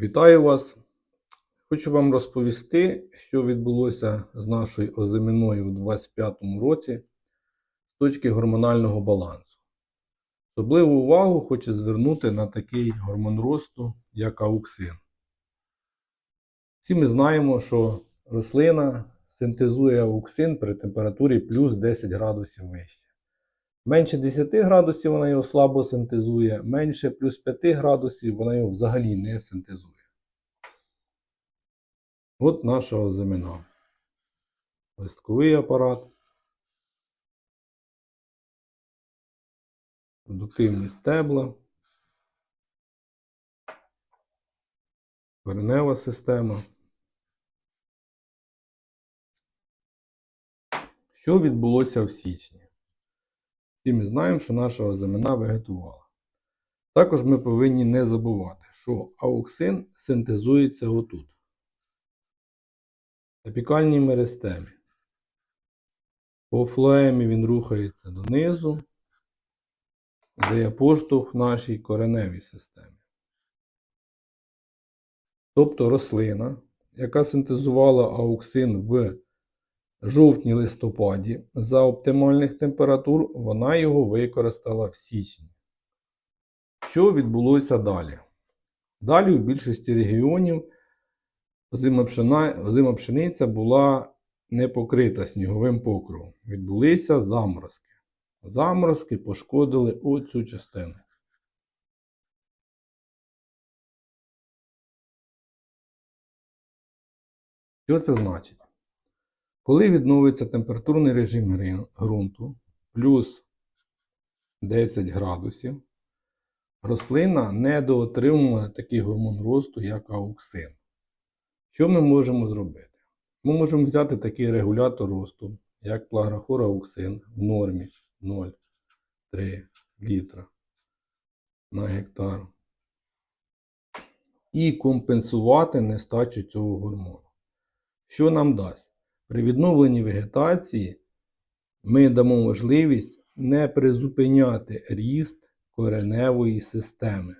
Вітаю вас! Хочу вам розповісти, що відбулося з нашою озиминою у 2025 році з точки гормонального балансу. Особливу увагу хочу звернути на такий гормон росту, як ауксин. Всі ми знаємо, що рослина синтезує ауксин при температурі плюс 10 градусів вище. Менше 10 градусів вона його слабо синтезує, менше плюс 5 градусів вона його взагалі не синтезує. От наша озимина. Листковий апарат. Продуктивні стебла. Коренева система. Що відбулося в січні? Всі ми знаємо, що наша озимина вегетувала. Також ми повинні не забувати, що ауксин синтезується отут. В меристемі. По флоемі він рухається донизу, дає поштовх нашій кореневій системі. Тобто рослина, яка синтезувала ауксин в жовтні-листопаді за оптимальних температур, вона його використала в січні. Що відбулося далі? Далі у більшості регіонів озима, пшениця була не покрита сніговим покровом. Відбулися заморозки. Заморозки пошкодили оцю частину. Що це значить? Коли відновиться температурний режим ґрунту плюс 10 градусів, рослина недоотримує такий гормон росту, як ауксин. Що ми можемо зробити? Ми можемо взяти такий регулятор росту, як плаграфор-ауксин в нормі 0,3 літра на гектар. І компенсувати нестачу цього гормону. Що нам дасть? При відновленні вегетації ми дамо можливість не призупиняти ріст кореневої системи.